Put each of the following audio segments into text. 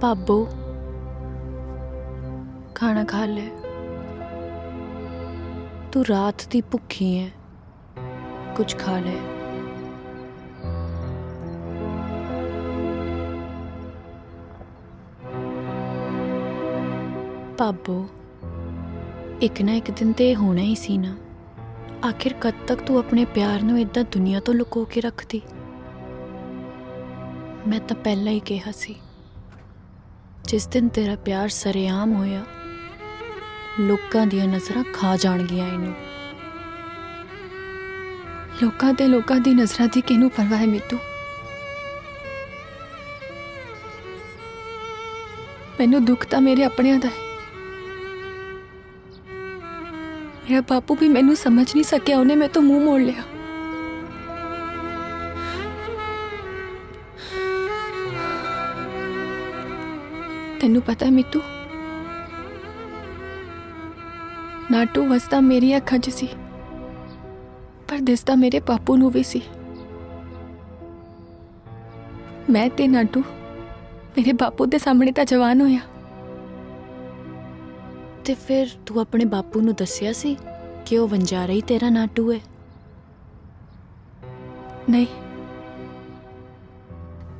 ਭਾਬੋ, ਖਾਣਾ ਖਾ ਲੈ। ਤੂੰ ਰਾਤ ਦੀ ਭੁੱਖੀ ਹੈ ਕੁਝ ਖਾ ਲੈ। ਭਾਬੋ, ਇੱਕ ਨਾ ਇੱਕ ਦਿਨ ਤੇ ਇਹ ਹੋਣਾ ਹੀ ਸੀ ਨਾ। ਆਖਿਰ ਕਦ ਤੱਕ ਤੂੰ ਆਪਣੇ ਪਿਆਰ ਨੂੰ ਇਦਾਂ ਦੁਨੀਆ ਤੋਂ ਲੁਕੋ ਕੇ ਰੱਖਦੀ? ਮੈਂ ਤਾਂ ਪਹਿਲਾਂ ਹੀ ਕਿਹਾ ਸੀ। ਜਿਸ ਦਿਨ ਤੇਰਾ ਪਿਆਰ ਸਰੇਆਮ ਹੋਇਆ, ਲੋਕਾਂ ਦੀਆਂ ਨਜ਼ਰਾਂ ਖਾ ਜਾਣਗੀਆਂ ਇਹਨੂੰ। ਲੋਕਾਂ ਤੇ ਲੋਕਾਂ ਦੀ ਨਜ਼ਰਾਂ ਦੀ ਕਿਹਨੂੰ ਪਰਵਾਹ ਹੈ ਮਿੱਤੂ? ਮੈਨੂੰ ਦੁੱਖ ਤਾਂ ਮੇਰੇ ਆਪਣਿਆਂ ਦਾ ਹੈ। ਮੇਰਾ ਬਾਪੂ ਵੀ ਮੈਨੂੰ ਸਮਝ ਨਹੀਂ ਸਕਿਆ, ਉਹਨੇ ਮੈਂ ਤੋਂ ਮੂੰਹ ਮੋੜ ਲਿਆ। ਤੈਨੂੰ ਪਤਾ ਮਿੱਤੂ? ਨਾਟੂ ਵਸਦਾ ਮੇਰੀ ਅੱਖਾਂ 'ਚ ਸੀ ਪਰ ਦਿਸਦਾ ਮੇਰੇ ਪਾਪੂ ਨੂੰ ਵੀ ਸੀ। ਮੈਂ ਤੇ ਨਾਟੂ ਮੇਰੇ ਬਾਪੂ ਦੇ ਸਾਹਮਣੇ ਤਾਂ ਜਵਾਨ ਹੋਇਆ। ਤੇ ਫਿਰ ਤੂੰ ਆਪਣੇ ਬਾਪੂ ਨੂੰ ਦੱਸਿਆ ਸੀ ਕਿ ਉਹ ਵੰਜਾਰਾ ਹੀ ਤੇਰਾ ਨਾਟੂ ਹੈ ਨਹੀਂ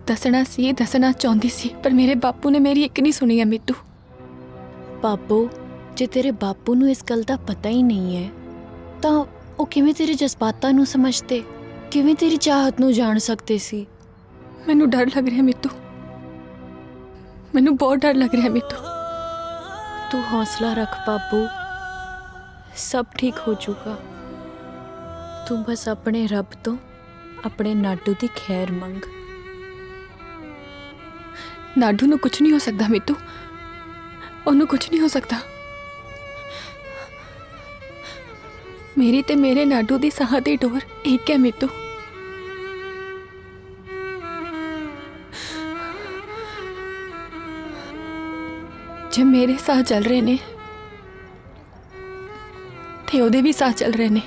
ਦੱਸਣਾ ਸੀ ਦੱਸਣਾ ਚਾਹੁੰਦੀ ਸੀ ਪਰ ਮੇਰੇ ਬਾਪੂ ਨੇ ਮੇਰੀ ਇੱਕ ਨਹੀਂ ਸੁਣੀ ਹੈ ਮਿੱਟੂ। ਬਾਬੂ ਜੇ ਤੇਰੇ ਬਾਪੂ ਨੂੰ ਇਸ ਗੱਲ ਦਾ ਪਤਾ ਹੀ ਨਹੀਂ ਹੈ ਤਾਂ ਉਹ ਕਿਵੇਂ ਤੇਰੇ ਜਜ਼ਬਾਤਾਂ ਨੂੰ ਸਮਝਦੇ? ਕਿਵੇਂ ਤੇਰੀ ਚਾਹਤ ਨੂੰ ਜਾਣ ਸਕਦੇ ਸੀ? ਮੈਨੂੰ ਡਰ ਲੱਗ ਰਿਹਾ ਮਿੱਟੂ। ਮੈਨੂੰ ਬਹੁਤ ਡਰ ਲੱਗ ਰਿਹਾ ਮਿੱਟੂ। ਤੂੰ ਹੌਸਲਾ ਰੱਖ ਬਾਬੂ। ਸਭ ਠੀਕ ਹੋ ਜਾਊਗਾ। ਤੂੰ ਬਸ ਆਪਣੇ ਰੱਬ ਤੋਂ ਆਪਣੇ ਨਾਟੂ ਦੀ ਖੈਰ ਮੰਗ। ਨਾਡੂ ਨੂੰ ਕੁਝ ਨਹੀਂ ਹੋ ਸਕਦਾ ਮਿੱਟੂ ਉਹਨੂੰ ਕੁਝ ਨਹੀਂ ਹੋ ਸਕਦਾ। ਮੇਰੀ ਤੇ ਮੇਰੇ ਨਾਡੂ ਦੀ ਸਾਹ ਦੀ ਡੋਰ ਇੱਕ ਹੈ ਮਿੱਟੂ ਜੇ ਮੇਰੇ ਸਾਹ ਚੱਲ ਰਹੇ ਨੇ, ਤੇ ਉਹਦੇ ਵੀ ਸਾਹ ਚੱਲ ਰਹੇ ਨੇ।